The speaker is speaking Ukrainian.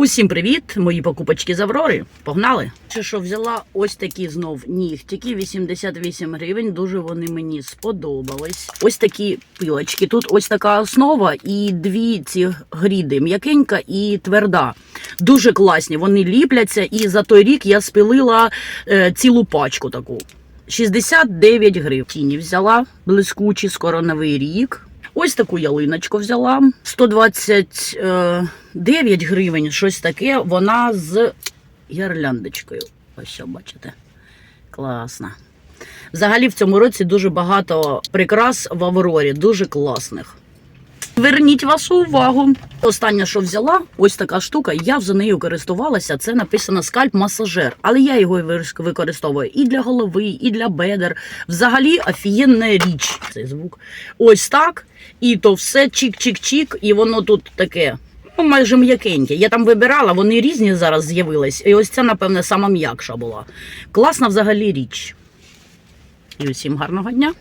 Усім привіт, мої покупочки з Аврори. Погнали! Чи що взяла ось такі знов нігтики, 88 гривень. Дуже вони мені сподобались. Ось такі пилочки. Тут ось така основа і дві ці гріди, м'якенька і тверда. Дуже класні. Вони ліпляться, і за той рік я спилила е, цілу пачку таку. 69 гривень. Тіні взяла блискучі, скоро новий рік. Ось таку ялиночку взяла. 129 гривень, щось таке. Вона з гірляндочкою. Ось що бачите. Класна. Взагалі в цьому році дуже багато прикрас в Аврорі, дуже класних. Верніть вашу увагу. Останнє, що взяла, ось така штука. Я вже нею користувалася. Це написано скальп-масажер, але я його використовую і для голови, і для бедер. Взагалі офігенна річ. Цей звук. Ось так. І то все чик-чик-чик, і воно тут таке. Ну, майже м'якеньке. Я там вибирала, вони різні зараз з'явились. І ось ця, напевне, сама м'якша була. Класна взагалі річ. І усім гарного дня.